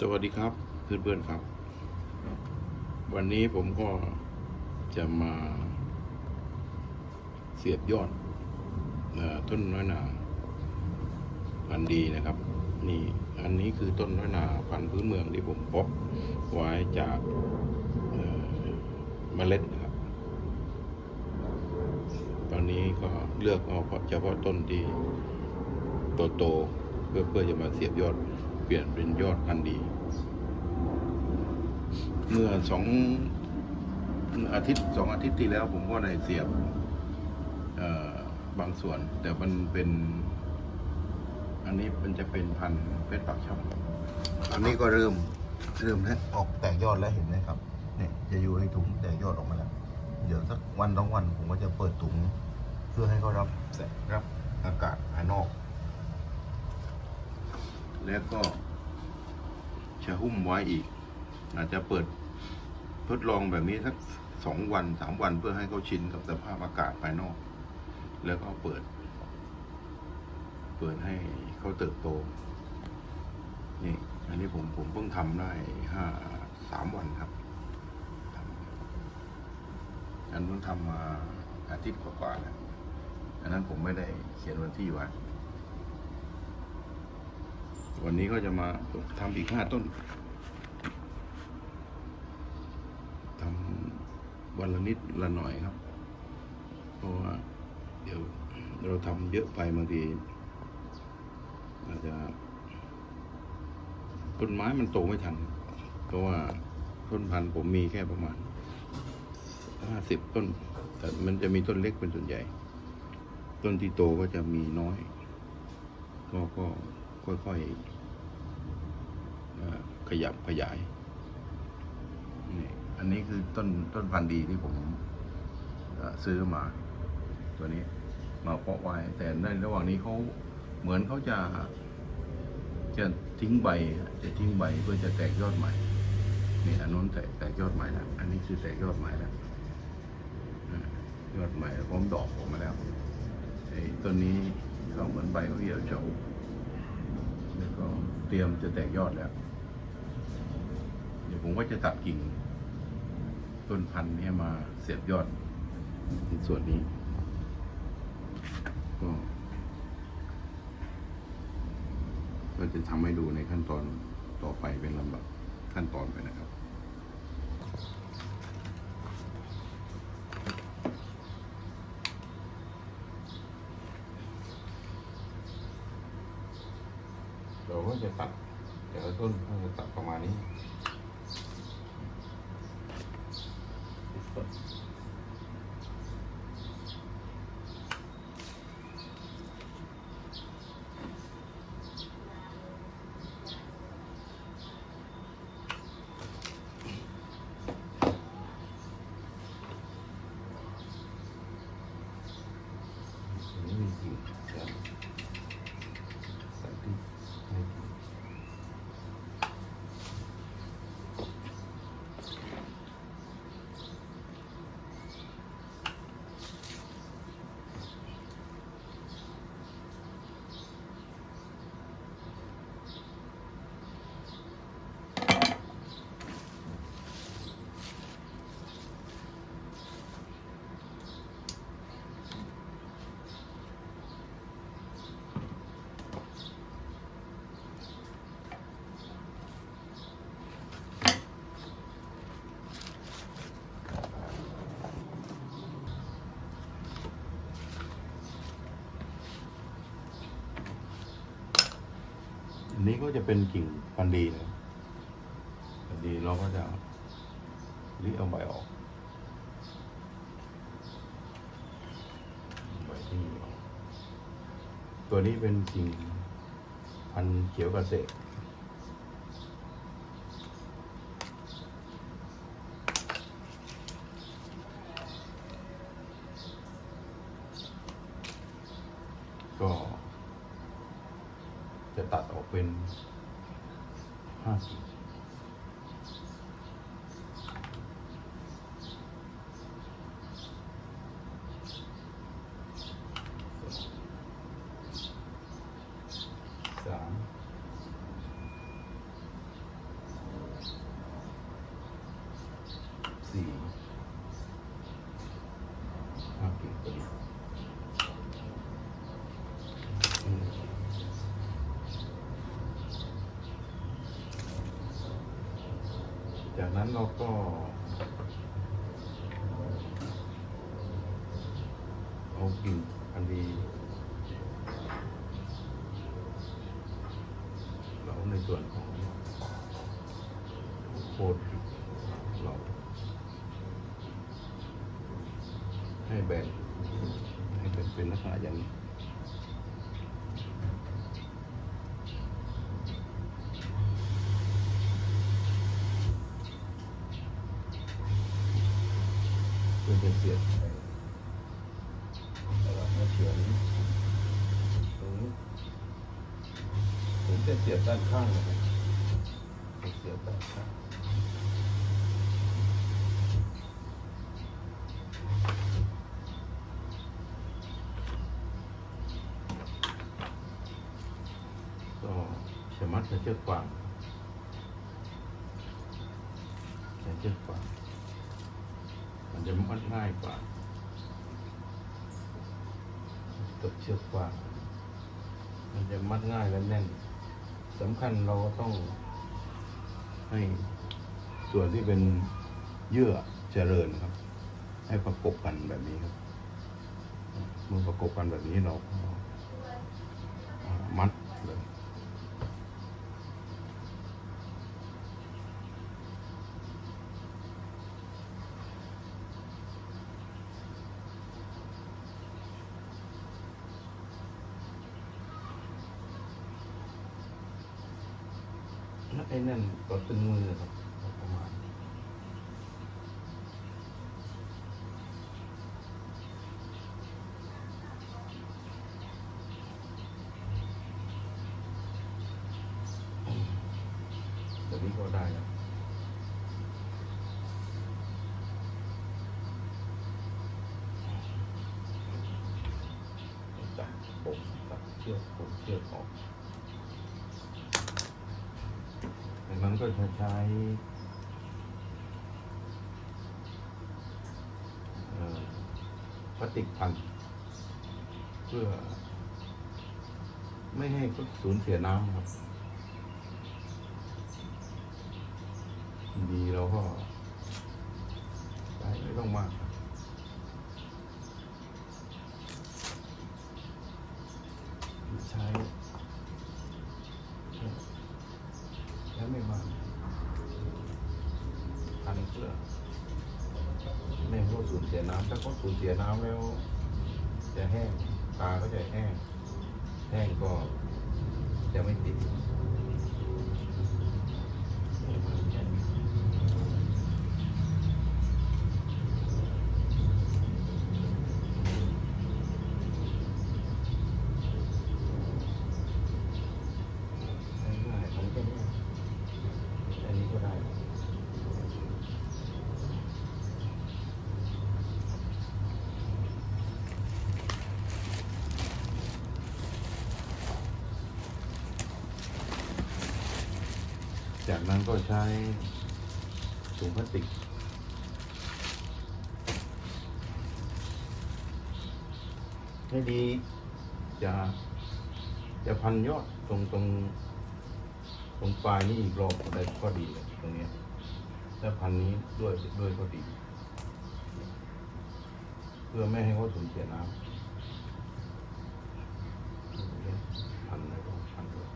สวัสดีครับเพื่อนๆครับ วันนี้ผมก็จะมาเสียบยอดต้นน้อยหนาพันธุ์ดีนะครับ นี่อันนี้คือต้นน้อยหนาพันธุ์พื้นเมืองที่ผมเพาะไว้จากเอ่อเมล็ดนะครับ ตอนนี้ก็เลือกเอาเฉพาะต้นที่โตๆเพื่อเพื่อจะมาเสียบยอด เปลี่ยนเป็นยอดพันธุ์ดี เมื่อสองอาทิตย์สองอาทิตย์ที่แล้วผมก็ได้เสียบบางส่วน แต่มันเป็น อันนี้มันจะเป็นพันธุ์เพชรปากช่องอันนี้ก็เริ่มเริ่มแล้วออกแตกยอดแล้วเห็นไหมครับเนี่ยจะอยู่ในถุงแตกยอดออกมาแล้วเดี๋ยวสักวันสองวันผมก็จะเปิดถุง เพื่อให้เขารับแสงรับอากาศภายนอก แล้วก็จะหุ้มไว้อีก อาจจะเปิดทดลองแบบนี้สักสองวันสามวันเพื่อให้เขาชินกับสภาพอากาศภายนอก แล้วก็เปิด เปิดให้เขาเติบโต นี่ อันนี้ผมผมเพิ่งทำได้ห้าสามวันครับอันนู้นทำมาอาทิตย์กว่าๆแล้วอันนั้นผมไม่ได้เขียนวันที่ไว้ วันนี้ก็จะมาทำอีกห้าต้นทำวันละนิดละหน่อยครับ เพราะว่าเดี๋ยวเราทำเยอะไปบางทีอาจจะต้นไม้มันโตไม่ทัน เพราะว่าต้นพันธุ์ผมมีแค่ประมาณห้าสิบต้น แต่มันจะมีต้นเล็กเป็นส่วนใหญ่ ต้นที่โตก็จะมีน้อย ก็ก็ ค่อยๆขยับขยายนี่อันนี้คือต้นต้นพันธุ์ดีที่ผมซื้อมา ตัวนี้มาเพาะไว้ แต่ในระหว่างนี้เขาเหมือนเขาจะจะทิ้งใบจะทิ้งใบเพื่อจะแตกยอดใหม่นี่อันนู้นแตกแตกยอดใหม่แล้วอันนี้คือแตกยอดใหม่แล้วยอดใหม่พร้อมดอกออกมาแล้วไอ้ต้นนี้ก็เหมือนใบเขาเหี่ยวเฉา ก็เตรียมจะแตกยอดแล้ว เดี๋ยวผมก็จะตัดกิ่ง ต้นพันธุ์ให้มาเสียบยอดในส่วนนี้ ก็ก็จะทำให้ดูในขั้นตอนต่อไปเป็นลำดับขั้นตอนไปนะครับ เราก็จะตัดแต่ละต้นก็จะตัดประมาณนี้นี้มีกิ่งจะใส่ที่ให้กิ่งอันนี้ ก็จะเป็นกิ่งพันดีนะพันดีเราก็จะริเอาใบออกใบที่มีออกตัวนี้เป็นกิ่งพันเขียวเกษตรก็ จะตัดออกเป็นห้าขีดสามสี่ นั้นเราก็ เอากิ่งอันดีเราในส่วนของโคนเราให้แบ่งให้เป็นเป็นลักษณะอย่างนี้ เพื่อจะเสียบไปแล้วก็เฉือนตรงนี้ผมจะเสียบด้านข้างนะครับเสียบด้านข้างก็จะมัดใช้เชือกฟางใช้เชือกฟางมัน จะมัดง่ายกว่ากัดเชือกกว่า มันจะมัดง่ายและแน่นสำคัญเราก็ต้อง ให้ส่วนที่เป็นเยื่อเจริญครับ ให้ประกบกันแบบนี้ครับเมื่อประกบกันแบบนี้เราก็อ่ามัดเลย ไอ้นั่นก็ตึงมือครับประมาณแบบนี้ก็ได้แล้วจับผมจับเชือกผมเชือกออก ดังนั้น ก็จะใช้พลาสติกพันเพื่อ ไม่ให้เขาสูญเสียน้ำครับดีเราก็ใช้ไม่ต้องมากครับใช้ แล้วไม่มาทันเพื่อไม่ให้เขาสูญเสียน้ำถ้าเขา สูญเสียน้ำแล้ว จะแห้งตาก็จะแห้ง แห้งก็จะไม่ติดง่ายๆของแค่นี้อันนี้ก็ได้ จากนั้นก็ใช้ถุงพลาสติกให้ดีจะจะพันยอดตรงตรงตรงปลายนี่อีกรอบอะไรก็ดีเลยตรงนี้ยถ้าพันนี้ด้วยด้วยก็ดี เพื่อไม่ให้เขาสูญเสียน้ำพันเลยพันด้วย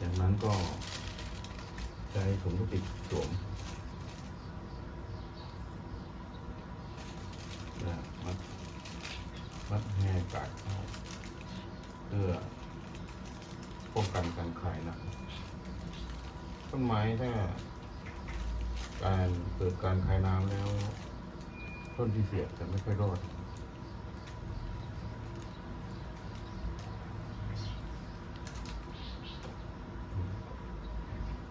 จาก นั้นก็ใช้ถุงพลาสติกสวมนะมัดมัดแห่กาดเข้าเพื่อป้องกันการคายหนักต้นไม้ถ้าการเกิดการคายน้ำแล้ว ต้นที่เสียจะไม่ค่อยรอด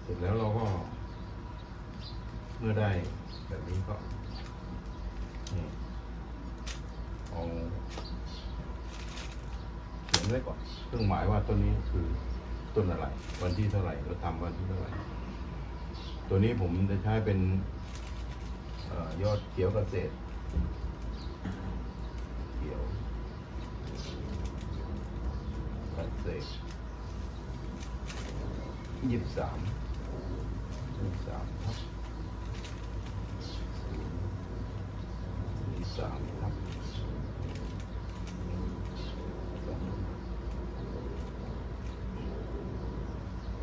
เสร็จ แล้วเราก็ เมื่อได้แบบนี้ก็เอาเขียนไว้ก่อนเครื่องหมายว่าต้นนี้คือต้นอะไร วันที่เท่าไหร่เราทำวันที่เท่าไหร่ ตัวนี้ผมจะใช้เป็นอยอดเขียวเกษตรเขียวเกษตรยี่สิบสาม ยี่สิบสามครับยี่สิบสามครับ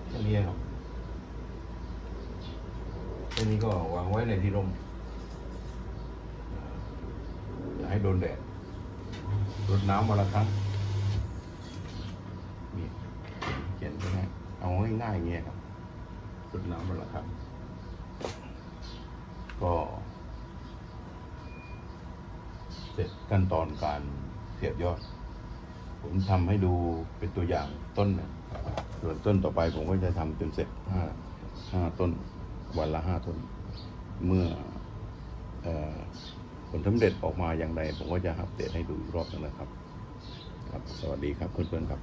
แค่นี้ครับแค่นี้ก็วางไว้ในที่ร่มอ่าอย่าให้โดนแดดรดน้ำวันละครั้งนี่เขียนไปให้เอาง่ายๆอย่างเงี้ยครับ รดน้ำวันละครั้งก็เสร็จขั้นตอนการเสียบยอด ผมทำให้ดูเป็นตัวอย่างต้นนะส่วนต้นต่อไปผมก็จะทำจนเสร็จห้าห้าต้น วันละห้าต้น เมื่ออผลสำเร็จออกมาอย่างไร ผมก็จะอัปเดตให้ดูอีกรอบนึงนะครับ ครับ สวัสดีครับเพื่อนๆครับ